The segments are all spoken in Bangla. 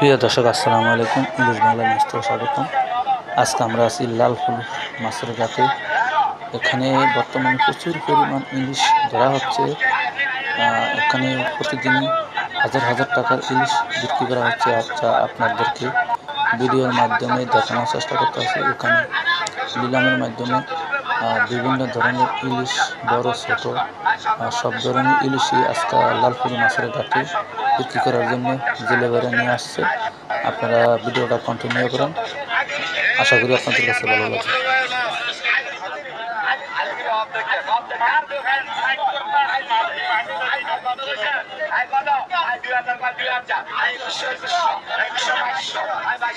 প্রিয় দর্শক, আসসালামু আলাইকুম। ইলিশ বাংলা ন্যাস্ত স্বাগতম। আজকে আমরা আছি লালফুল মাছের ঘাটে। এখানে বর্তমানে প্রচুর পরিমাণ ইলিশ ধরা হচ্ছে। এখানে প্রতিদিনই হাজার হাজার টাকার ইলিশ বিক্রি করা হচ্ছে। আচ্ছা আপনাদেরকে ভিডিওর মাধ্যমে দেখানোর চেষ্টা করতে আছে এখানে নিলামের মাধ্যমে বিভিন্ন ধরনের ইলিশ, বড়, ছোট সব ধরনের ইলিশই আজকে লালপুরি মাছের ঘাটে বিক্রি করার জন্য বেড়ে নিয়ে আসছে। আপনারা ভিডিওটা কন্টিনিউ করেন। আশা করি আপনাদের কাছে ভালো از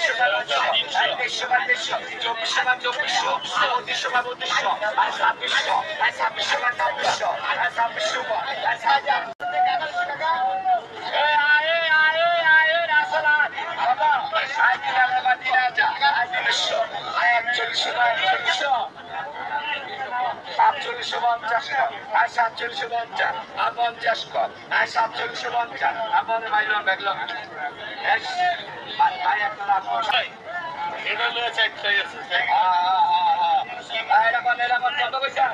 সাতচল্লিশশো পঞ্চাশ আর সাতচল্লিশশো পঞ্চাশ আর পঞ্চাশ কর। আর সাতচল্লিশশো পঞ্চাশ আমার মাইলাম দেখলাম ভাই একটা লাখ এটা রয়েছে একটাই আছে এরকম এরকম কত পয়সা?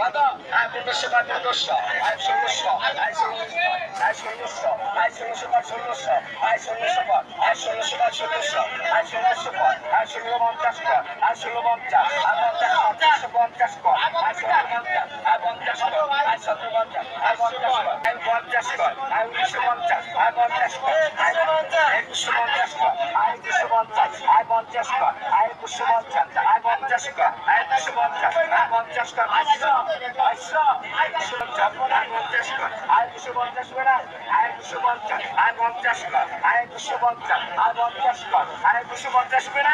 কত? আর পনেরোশো বা পনেরোশো। আর ষোলোশো আর ষোলোশো আর ষোলোশো আর ষোলোশো বা ষোলোশো আর ষোলোশো পর আর ষোলোশো বা ষোলোশো আর ষোলোশো পর আর ষোলো পঞ্চাশ কর আর ষোলো পঞ্চাশ আর পঞ্চাশ কর পঞ্চাশ কর সতেরো পঞ্চাশ পঞ্চাশ কর কর উনিশশো পঞ্চাশ পঞ্চাশ কর একুশশো পঞ্চাশ কর একুশশো পঞ্চাশ পঞ্চাশ কর একুশশো পঞ্চাশ পঞ্চাশ কর একুশশো পঞ্চাশ পঞ্চাশ কর একুশশো পঞ্চাশ আর পঞ্চাশ কর আর একুশো পঞ্চাশ কর আর একুশো পঞ্চাশ পঞ্চাশ কর আর একুশো পঞ্চাশ পঞ্চাশ কর আর একুশো পঞ্চাশ কর